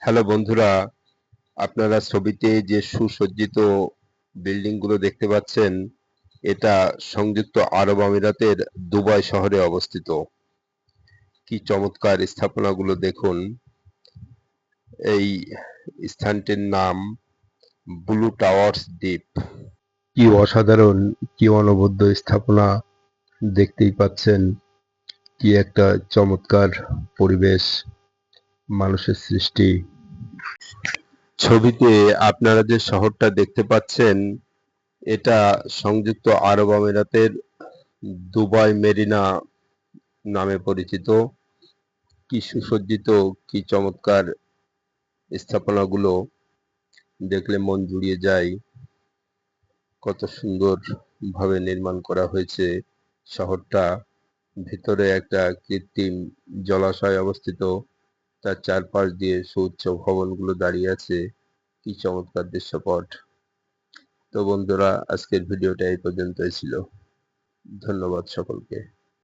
Hello বন্ধুরা, আপনারা ছবিতে যে সুসজ্জিত বিল্ডিংগুলো দেখতে পাচ্ছেন, এটা সংযুক্ত আরব আমিরাতের দুবাই শহরে অবস্থিত। কি চমৎকার স্থাপনাগুলো দেখুন। এই স্থানটির নাম ব্লু টাওয়ার্স দ্বীপ। কি অসাধারণ, কি অনবদ্য স্থাপনা দেখতেই পাচ্ছেন। কি একটা চমৎকার পরিবেশ। মানুষের সৃষ্টি। ছবিতে আপনারা যে শহরটা দেখতে পাচ্ছেন, এটা সংযুক্ত আরব আমিরাতের দুবাই মেরিনা নামে পরিচিত। কি সুসজ্জিত, কি চমৎকার স্থাপনাগুলো দেখলে মন জুড়িয়ে যায়। কত সুন্দর ভাবে নির্মাণ করা হয়েছে শহরটা। ভিতরে একটা কৃত্রিম জলাশয় অবস্থিত। তার চারপাশ দিয়ে সুউচ্চ ভবনগুলো দাঁড়িয়ে আছে। কি চমৎকার দৃশ্যপট। তো বন্ধুরা, আজকের ভিডিওটা এই পর্যন্তই ছিল। ধন্যবাদ সকলকে।